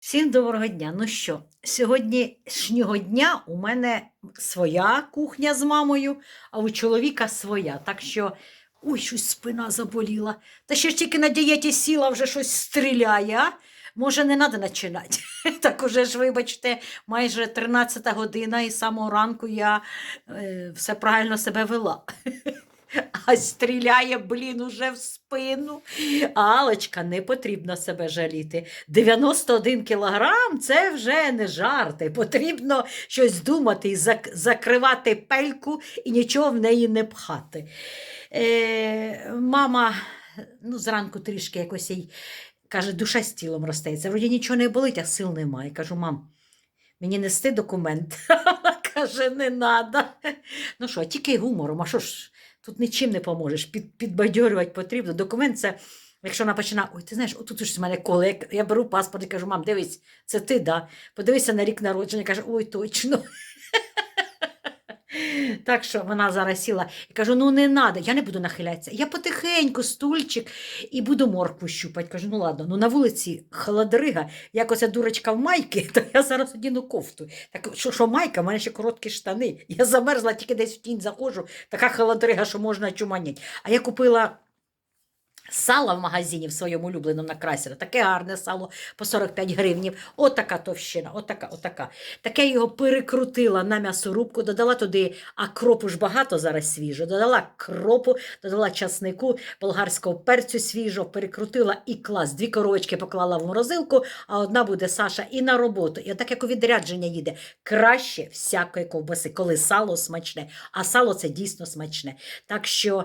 Всім доброго дня. Ну що, сьогоднішнього дня у мене своя кухня з мамою, а у чоловіка своя. Так що, ой, щось спина заболіла. Та ще ж тільки на дієті сіла, вже щось стріляє. Може, не треба починати. Так уже ж, вибачте, майже 13 година, і самого ранку я е, все правильно себе вела. А стріляє, блін, уже в спину. Алочка, не потрібно себе жаліти. 91 кілограм це вже не жарти. Потрібно щось думати закривати пельку і нічого в неї не пхати. Е, мама ну, зранку трішки якось їй каже, душа з тілом ростеться. Вроді нічого не болить, а сил немає. Кажу, мам, мені нести документ. Каже, не треба. Ну що, тільки гумором, а що ж, тут нічим не поможеш. Під, підбадьорювати потрібно. Документ це. Якщо вона починає, ой, ти знаєш, отут ж з мене коле. Я, я беру паспорт і кажу, мам, дивись, це ти, да? Подивися на рік народження. Каже, ой, точно. Так що вона зараз сіла і кажу: ну не треба, я не буду нахилятися. Я потихеньку стульчик і буду моркву щупати. Кажу, ну ладно, ну на вулиці холодрига, як оця дурочка в майки, то я зараз одіну кофту. Так що, що майка, в мене ще короткі штани. Я замерзла, тільки десь в тінь заходжу, така холодрига, що можна чуманіть. А я купила. Сало в магазині в своєму улюбленому на. Таке гарне сало по 45 гривнів. Отака товщина, отака, отака. Таке його перекрутила на м'ясорубку, додала туди, а кропу ж багато зараз свіжо. Додала кропу, додала часнику, болгарського перцю свіжого, перекрутила і клас. Дві коробочки поклала в морозилку, а одна буде Саша і на роботу. І отак як у відрядження їде. Краще всякої ковбаси, коли сало смачне. А сало це дійсно смачне. Так що.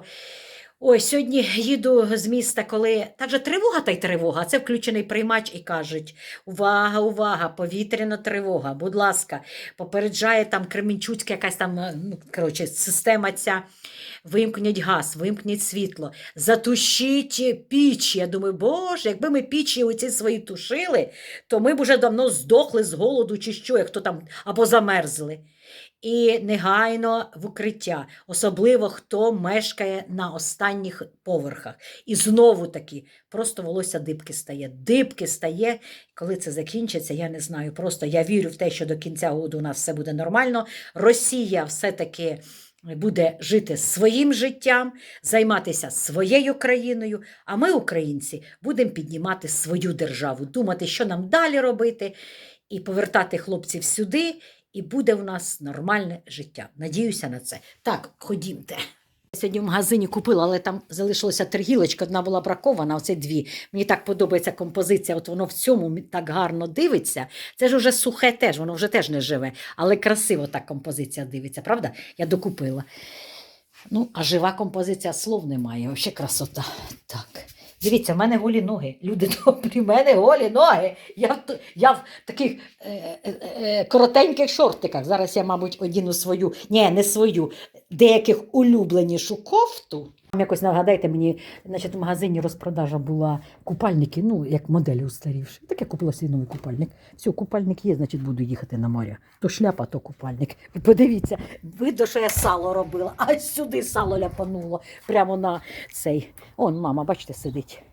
Ой, сьогодні їду з міста, коли так же тривога та й тривога. Це включений приймач і кажуть: увага, увага, повітряна тривога. Будь ласка, попереджає там Кременчуцька якась там е, ну, коротше, система ця. Вимкніть газ, вимкніть світло, затушіть піч. Я думаю, боже, якби ми пічі оці свої тушили, то ми б уже давно здохли з голоду чи що, як хто там або замерзли і негайно в укриття, особливо хто мешкає на останніх поверхах. І знову таки просто волосся дибки стає. Дибки стає. Коли це закінчиться, я не знаю. Просто я вірю в те, що до кінця року у нас все буде нормально. Росія все-таки. Буде жити своїм життям, займатися своєю країною, а ми, українці, будемо піднімати свою державу, думати, що нам далі робити, і повертати хлопців сюди, і буде в нас нормальне життя. Надіюся на це. Так, ходімте. Сьогодні в магазині купила, але там залишилася три одна була бракована, оце дві. Мені так подобається композиція, от воно в цьому так гарно дивиться. Це ж уже сухе теж, воно вже теж не живе, але красиво так композиція дивиться, правда? Я докупила. Ну, а жива композиція слов немає, взагалі красота. Дивіться, в мене голі ноги. Люди добрі, в мене голі ноги. Я, я в таких е, е, е, коротеньких шортиках. Зараз я, мабуть, одіну свою, ні, не свою, деяких улюбленішу кофту. Якось нагадайте мені, значить, в магазині розпродажа була купальники, ну, як моделі устарівші. Так я купила свій новий купальник. Все, купальник є, значить, буду їхати на море. То шляпа, то купальник. Ви подивіться, видно, що я сало робила, а сюди сало ляпануло прямо на цей. Он, мама, бачите, сидить.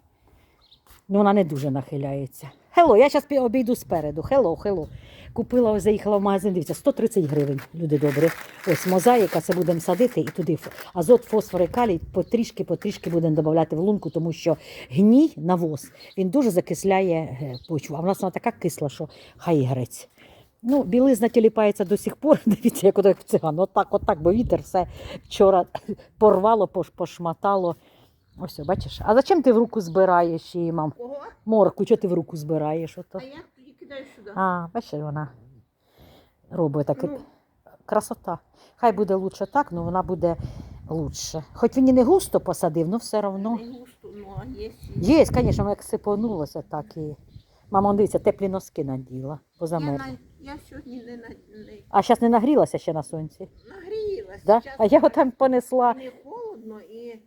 Ну, вона не дуже нахиляється. Хело, я зараз обійду спереду. Хело, хело. Купила, заїхала в магазин, дивіться, 130 гривень, люди добрі. Ось мозаїка, це будемо садити і туди азот, фосфор і калій потрішки, потрішки будемо додавати в лунку, тому що гній, навоз, він дуже закисляє е, почву. А в нас вона така кисла, що хай грець. Ну, білизна тіліпається до сих пор. Дивіться, як циган. Отак, отак, бо вітер все вчора порвало, пош- пошматало. Ось, бачиш. А зачем ти в руку збираєш її, мам? Ого, Морку, чого ти в руку збираєш? Ото? а я тоді кидаю сюди. А, бачиш, вона робить таке. Ну. Красота. Хай буде лучше так, але вона буде лучше. Хоч він і не густо посадив, але все одно. Не густо, ну а є. Є, звісно, як сипонулося, так і. Мама, дивіться, теплі носки наділа, бо Я, замерзла. на, я сьогодні не, на, не А зараз не нагрілася ще на сонці. нагрілася. Да? Щас А я отам понесла. Не холодно і...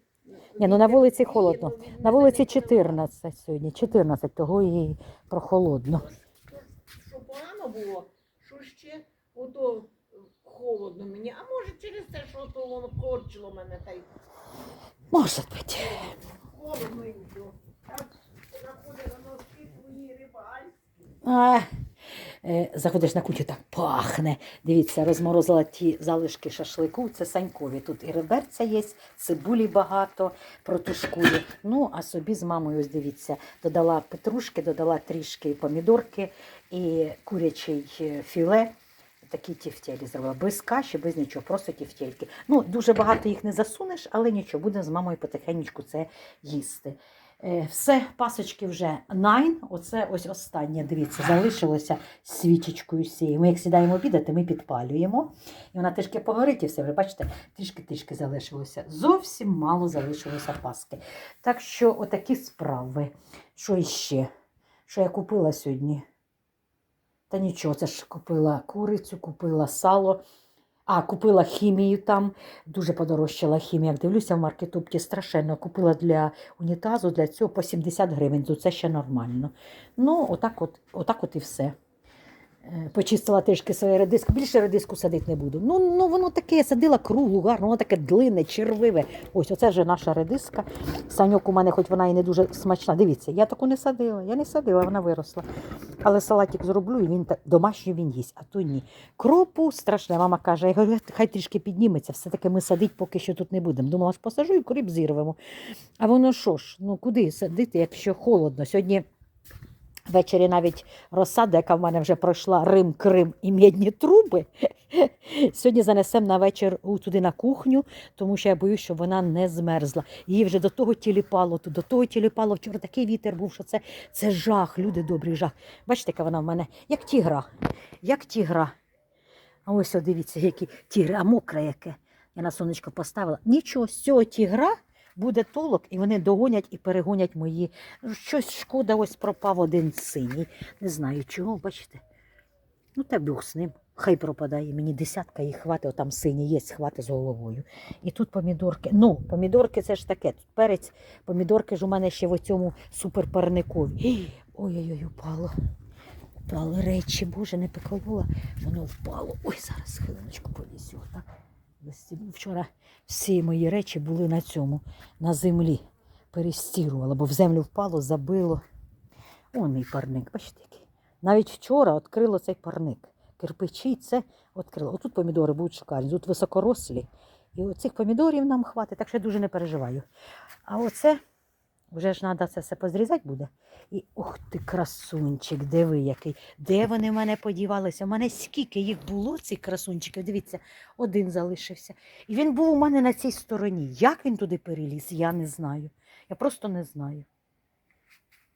Ні, ну на вулиці холодно. На вулиці 14 сьогодні, 14, того і прохолодно. Що погано було, що ще ото е, холодно мені. А може через те, що то воно корчило мене та й Може бути. холодно і все. Так, находила носки твої рибальські. Е, заходиш на кухню, так пахне. Дивіться, розморозила ті залишки шашлику. Це санькові. Тут і реберця є, цибулі багато, протушкую. Ну, а собі з мамою, ось дивіться, додала петрушки, додала трішки помідорки і курячий е, філе. Такі тівтєлі зробила. Без каші, без нічого, просто тівтєльки. Ну, дуже багато їх не засунеш, але нічого, будемо з мамою потихеньку це їсти. Е, Все, пасочки вже найн. Оце ось останнє, дивіться, залишилося свічечкою сією. Ми як сідаємо обідати, ми підпалюємо. І вона трішки погорить і все. Ви бачите, трішки-трішки залишилося. Зовсім мало залишилося паски. Так що отакі справи. Що іще? Що я купила сьогодні? Та нічого, це ж купила курицю, купила сало. А, купила хімію там, дуже подорожчала хімія. Як дивлюся в маркетупті страшенно. Купила для унітазу, для цього по 70 гривень, то це ще нормально. Ну, отак от, отак от і все. Е, Почистила трішки своє редиску. Більше редиску садити не буду. Ну, ну воно таке, я садила круглу, гарно, воно таке длинне, червиве. Ось оце вже наша редиска. Саньок у мене, хоч вона і не дуже смачна. Дивіться, я таку не садила, я не садила, вона виросла. Але салатик зроблю, і він домашній він їсть, а то ні. Кропу страшне. Мама каже, я говорю, хай трішки підніметься, все-таки ми садити поки що тут не будемо. Думала, ж посажу і кріп зірвемо. А воно що ж, ну куди садити, якщо холодно? Сьогодні ввечері навіть розсада, яка в мене вже пройшла Рим, Крим і мідні труби. Сьогодні занесемо на вечір туди на кухню, тому що я боюсь, щоб вона не змерзла. Її вже до того тіліпало, до того тіліпало. Вчора такий вітер був, що це, це жах, люди добрий жах. Бачите, яка вона в мене, як тігра, як тігра. А ось дивіться, які тігри, а мокре яке. Я на сонечко поставила. Нічого, з цього тігра буде толок, і вони догонять і перегонять мої. Ну, Щось шкода, ось пропав один синій. Не знаю чого, бачите. Ну, та Бог з ним. Хай пропадає. Мені десятка їх хватить, отам синій є, хвати з головою. І тут помідорки. Ну, помідорки це ж таке. Тут перець, помідорки ж у мене ще в оцьому суперпарникові. Ой-ой-ой, упало. Упали речі, Боже, не поколола. Воно впало. Ой, зараз хвилиночку повісю. Так? Вчора всі мої речі були на цьому, на землі. Перестірувала, бо в землю впало, забило. О, мій парник, бачите який. Навіть вчора відкрило цей парник. Кирпичі це відкрило. Отут помідори будуть шикарні, тут високорослі. І оцих помідорів нам хватить, так що я дуже не переживаю. А оце вже ж треба це все позрізати буде. І ух ти, красунчик, диви який. Де вони в мене подівалися? У мене скільки їх було, цих красунчиків. Дивіться, один залишився. І він був у мене на цій стороні. Як він туди переліз, я не знаю. Я просто не знаю.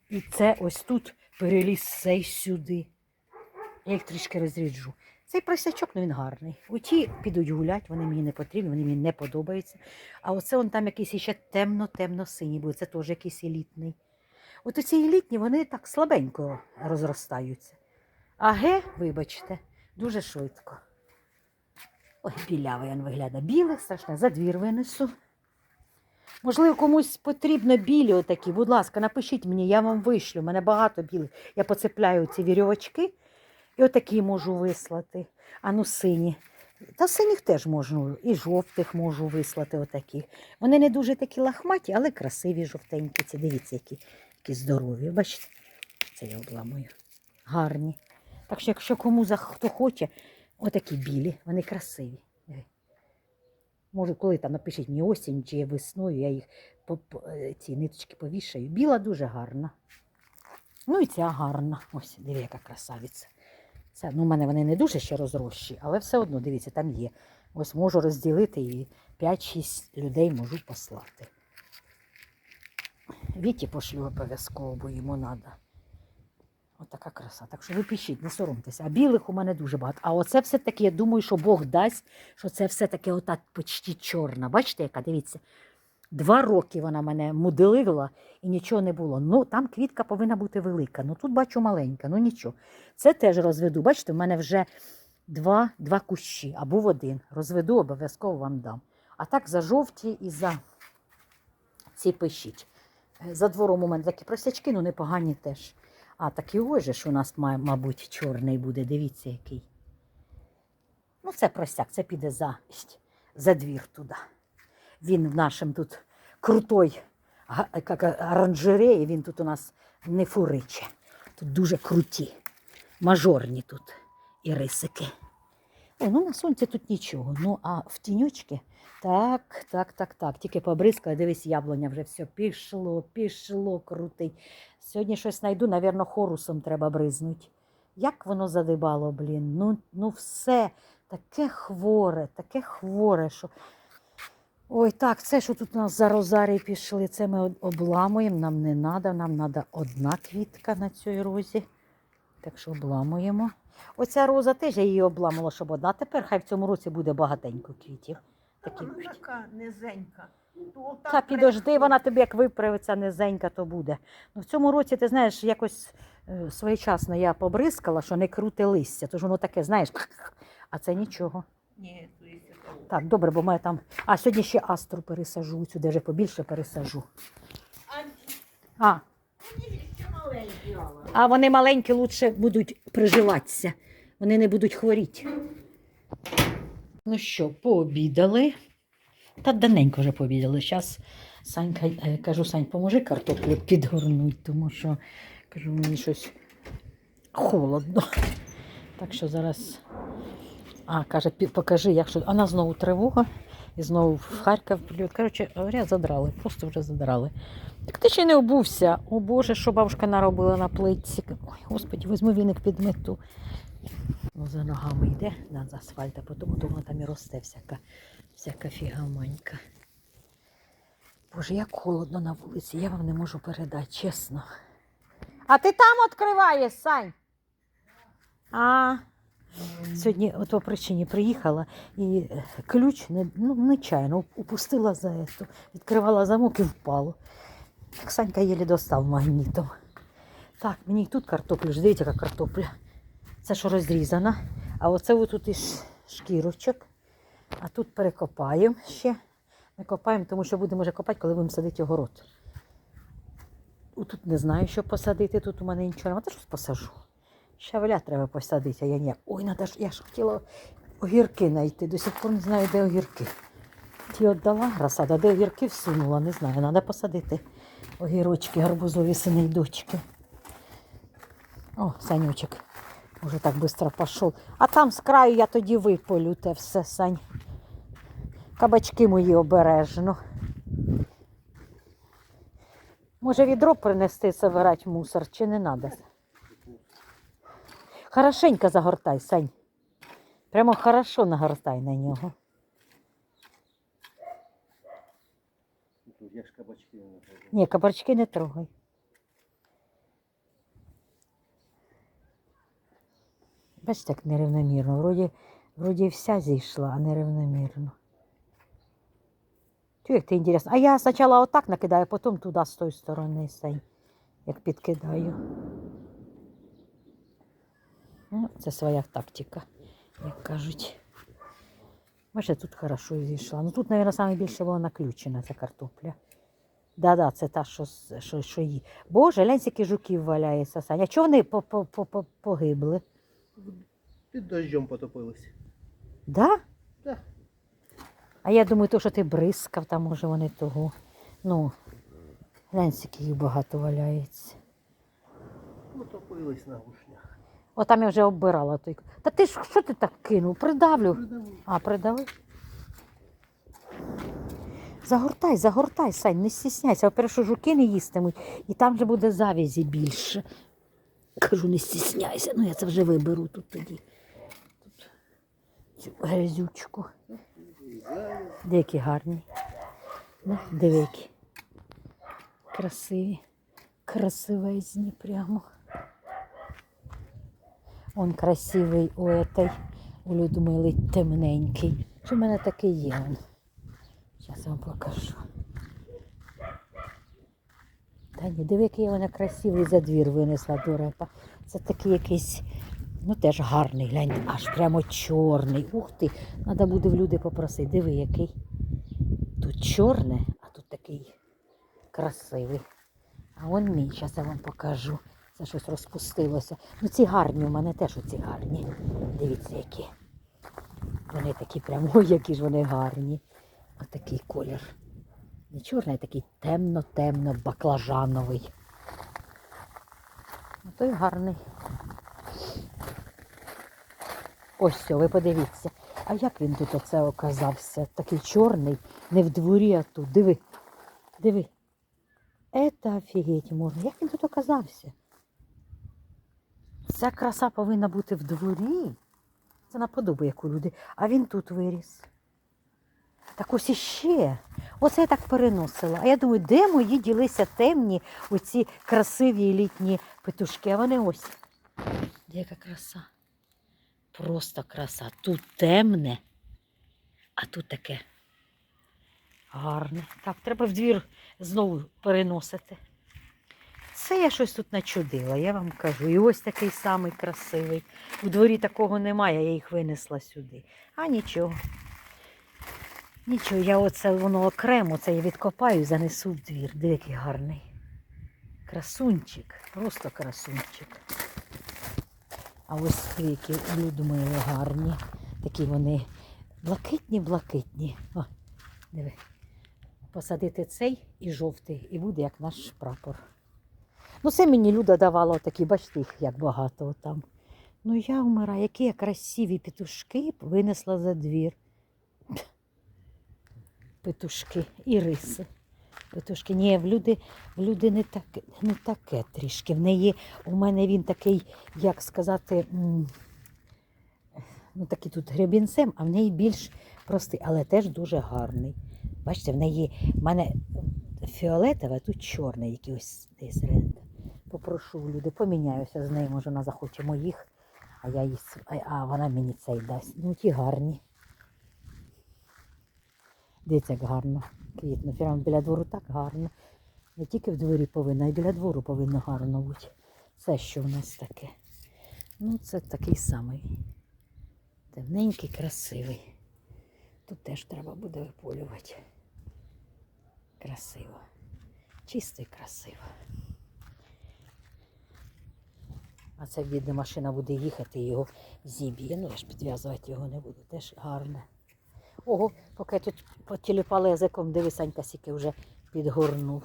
І це ось тут переліз цей сюди. Я їх трішки розріджу. Цей просячок, ну він гарний. Оті підуть гулять, вони мені не потрібні, вони мені не подобаються. А оце он там якийсь ще темно-темно-синій буде, це теж якийсь елітний. От оці елітні, вони так слабенько розростаються. А ге, вибачте, дуже швидко. Ой, білявий він виглядає. Білий, страшне, за двір винесу. Можливо, комусь потрібно білі отакі. Будь ласка, напишіть мені, я вам вишлю. У мене багато білих. Я поцепляю ці вірьовочки і отакі можу вислати. А ну сині. Та синіх теж можу, і жовтих можу вислати отакі. Вони не дуже такі лахматі, але красиві жовтенькі. Ці дивіться, які, які здорові. Бачите? Це я обламую. Гарні. Так що, якщо кому хто хоче, отакі білі, вони красиві. Може, коли там напишіть мені осінь чи весною, я їх е, ці ниточки повішаю. Біла дуже гарна. Ну і ця гарна. Ось, диви, яка красавиця. Це, ну, у мене вони не дуже ще розрощі, але все одно, дивіться, там є. Ось можу розділити і 5-6 людей можу послати. Віті пошлю обов'язково, бо йому треба. Отака краса. Так що ви пишіть, не соромтеся. А білих у мене дуже багато. А оце все-таки, я думаю, що Бог дасть, що це все-таки ота почти чорна. Бачите, яка? Дивіться. Два роки вона мене муделила і нічого не було. Ну, там квітка повинна бути велика. Ну тут бачу маленька, ну нічого. Це теж розведу. Бачите, в мене вже два, два кущі, а був один. Розведу, обов'язково вам дам. А так за жовті і за ці пишіть. Е, За двором у мене такі просячки, ну непогані теж. А такий ось ж у нас, мабуть, чорний буде. Дивіться, який. Ну, це просяк, це піде за, за двір туди. Він в нашому тут крутой оранжереї, він тут у нас не фуриче. Тут дуже круті. мажорні тут і рисики. О, ну на сонці тут нічого. Ну, а в тіньочки так, так, так, так. Тільки побризкала, дивись, яблуня вже все пішло, пішло, крутий. Сьогодні щось знайду, навірно, хорусом треба бризнуть. Як воно задибало, блін. Ну, ну все таке хворе, таке хворе, що. Ой, так, це що тут у нас за розарій пішли, це ми обламуємо, нам не треба, нам треба одна квітка на цій розі. Так що обламуємо. Оця роза теж я її обламала, щоб одна. Тепер хай в цьому році буде багатенько квітів. Такі. Вона така низенька. То Та так підожди, вона тобі як виправиться низенька, то буде. Ну, в цьому році, ти знаєш, якось е, своєчасно я побризкала, що не круте листя, тож воно таке, знаєш, а це нічого. Ні. Так, добре, бо має там. А сьогодні ще астру пересажу, сюди вже побільше пересажу. А А, вони маленькі, лучше будуть приживатися, вони не будуть хворіти. Ну що, пообідали. Та давненько вже пообідали. Зараз Санька, е, кажу, Сань, поможи картоплю підгорнуть, тому що кажу, мені щось холодно. Так що зараз. А, каже, покажи, як що. Вона знову тривога. І знову в Харків прильот. Коротше, говорять, задрали, просто вже задрали. Так ти ще не обувся. О Боже, що бабушка наробила на плитці. Ой, господі, візьму віник підмету. Ну, за ногами йде на з асфальта, потім то воно там і росте всяка, всяка фігаманька. Боже, як холодно на вулиці, я вам не можу передати, чесно. А ти там відкриваєш, Сань? А, сьогодні от по причині приїхала і е, ключ не, ну, нечайно упустила за ету, відкривала замок і впало. Так Санька єлі достав магнітом. Так, мені і тут картоплю, ж дивіться, яка картопля. Це що розрізана. А оце отут із шкірочок. А тут перекопаємо ще. Ми копаємо, тому що будемо вже копати, коли будемо садити огород. Тут не знаю, що посадити. Тут у мене нічого немає. Та щось посажу. Щавеля треба посадити, а я ні. Ой, надо ж, я ж хотіла огірки знайти. До сих пор не знаю, де огірки. Ті віддала розсада, де огірки всунула, не знаю. Треба посадити огірочки, гарбузові сини дочки. О, Санючек уже так швидко пішов. А там з краю я тоді виполю те все, Сань. Кабачки мої обережно. Може відро принести собирати мусор, чи не треба? Хорошенько загортай, Сань. Прямо хорошо нагортай на нього. Я ж кабачки не знайду. Ні, кабачки не трогай. Бачите, як нерівномірно. Вроді, вроді вся зійшла, а нерівномірно. Чу, як ти інтересно. А я спочатку отак накидаю, а потім туди з тої сторони сей, як підкидаю. Ну, це своя тактика, як кажуть. Бачите, тут хорошо зійшла. Ну тут, мабуть, найбільше була наключена ця картопля. Да-да, це та, що, що, що її. Боже, глянь, скільки жуків валяється, Саня. А чого вони по- по- по- по- погибли? Під дождем потопились. Да? Да. А я думаю, то, що ти бризкав, там може вони того. Ну, глянь, скільки їх багато валяється. Потопились на гушнях. О, там я вже оббирала той. Та ти ж що ти так кинув? Придавлю. А, придали? Загортай, загортай, Сань, не стісняйся. Во-перше, що жуки не їстимуть, і там вже буде завязі більше. Кажу, не стісняйся. Ну, я це вже виберу тут тоді. Тут цю грязючку. Деякі гарні. Ну, диви. Красиві. Красивезні прямо. Он красивий у этой, у Людмили темненький. Що в мене такий є? Он. Зараз вам покажу. Та ні, диви, який вона красивий за двір винесла до репа. Це такий якийсь, ну теж гарний, глянь, аж прямо чорний. Ух ти, треба буде в люди попросити. Диви, який. Тут чорне, а тут такий красивий. А он мій, зараз я вам покажу. Це щось розпустилося. Ну ці гарні у мене теж оці гарні. Дивіться, які. Вони такі прямо, які ж вони гарні. Отакий колір. Не чорний, а такий темно-темно, баклажановий. Ну, той гарний. Ось все, ви подивіться. А як він тут оце оказався? Такий чорний, не в дворі, а тут. Диви. Диви. Ета офігеть можна. Як він тут оказався? Ця краса повинна бути в дворі. Це наподобу, як у люди. А він тут виріс. Так ось іще. Оце я так переносила. А я думаю, де мої ділися темні оці красиві літні петушки? А вони ось. Яка краса. Просто краса. Тут темне, а тут таке гарне. Так, треба в двір знову переносити. Це я щось тут начудила, я вам кажу. І ось такий самий красивий. У дворі такого немає, я їх винесла сюди. А нічого. Нічого, я оце воно окремо, це я відкопаю, занесу в двір. Диви, який гарний. Красунчик, просто красунчик. А ось які Людмили гарні. Такі вони блакитні-блакитні. О, диви. Посадити цей і жовтий, і буде як наш прапор. Ну, це мені Люда давала такі, бачите, їх як багато там. Ну я вмираю, які я красиві петушки винесла за двір. Петушки і риси. Петушки. Ні, в люди, в люди не, таке, не таке трішки. В неї, у мене він такий, як сказати, ну такий тут гребінцем, а в неї більш простий, але теж дуже гарний. Бачите, в неї в мене фіолетове, тут чорний якийсь десь рент. Попрошу люди, поміняюся з нею, може вона захоче моїх, а я їй, а, вона мені цей дасть. Ну, ті гарні. Дивіться, як гарно квітнуть. Прямо біля двору так гарно. Не тільки в дворі повинно, а й біля двору повинно гарно бути. Це що в нас таке? Ну, це такий самий. Темненький, красивий. Тут теж треба буде виполювати. Красиво. Чисто і красиво. А це де машина буде їхати, його зіб'є. Ну, я ж підв'язувати його не буду. Теж гарне. Ого, поки я тут потіліпала язиком, диви, Санька сіки вже підгорнув.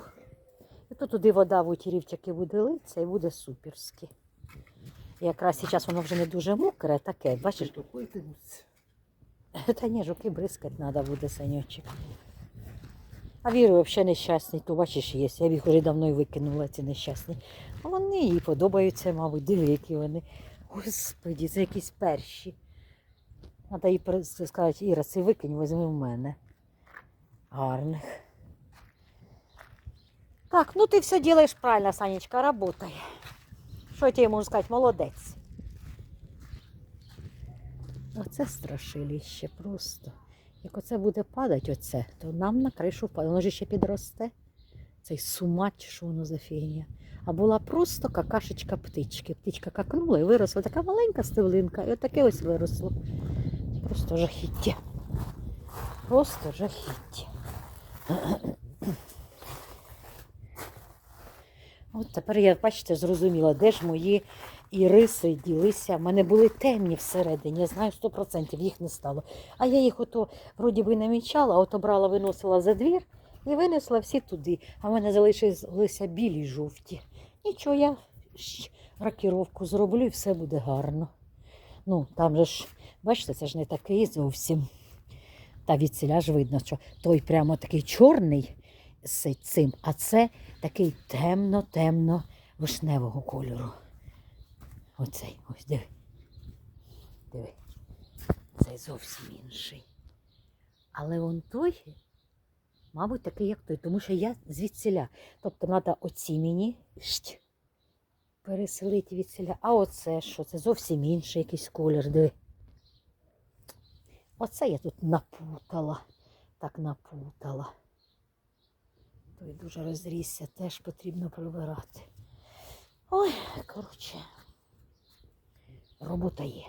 І тут туди вода в утірівчики буде литися і буде суперськи. І якраз зараз воно вже не дуже мокре, таке, бачиш? Та ні, жуки бризкати треба буде, санючик. А Віри взагалі нещасний, то бачиш, є. Я б їх вже давно й викинула, ці нещасні. А вони їй подобаються, мабуть, диви, які вони. Господі, це якісь перші. Треба їй сказати, Іра, це викинь, візьми в мене. Гарних. Так, ну ти все робиш правильно, Санечка, работай. Що я тебе можу сказати, молодець. Оце страшилище просто. Як оце буде падати, оце, то нам на кришу впаде. Воно ж ще підросте. Цей сумач, що воно за фігня. А була просто какашечка птички. Птичка какнула і виросла така маленька стеблинка, і отаке ось виросло. Просто жахіття. Просто жахіття. От тепер я, бачите, зрозуміла, де ж мої іриси ділися. У мене були темні всередині, я знаю 100% їх не стало. А я їх ото вроді би намічала, ото брала, виносила за двір і винесла всі туди. А в мене залишилися білі жовті. Нічого, я рокіровку зроблю і все буде гарно. Ну, там же ж, бачите, це ж не такий зовсім. Та від ціля ж видно, що той прямо такий чорний з цим, а це такий темно-темно вишневого кольору. Оцей, ось диви. Диви. Цей зовсім інший. Але он той, мабуть, такий, як той, тому що я звідсіля. Тобто треба оці мені переселити відсіля. А оце що? Це зовсім інший якийсь колір. Диви. Оце я тут напутала. Так напутала. Той дуже розрісся, теж потрібно прибирати. Ой, коротше, робота є.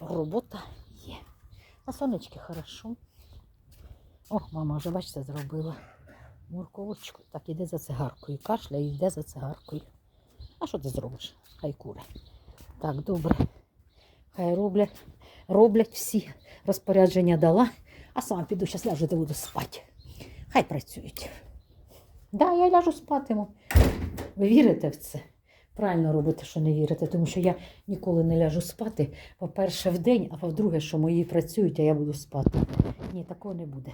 Робота є. На сонечки хорошо. О, мама вже, бачите, зробила морковочку. Так, іде за цигаркою. Кашля йде за цигаркою. А що ти зробиш? Хай куре. Так, добре. Хай роблять, роблять всі. Розпорядження дала, а сама піду зараз ляжу, де буду спати. Хай працюють. Да, я ляжу спатиму. Ви вірите в це? Правильно робите, що не вірите, тому що я ніколи не ляжу спати. По-перше, в день, а по-друге, що мої працюють, а я буду спати. Ні, такого не буде.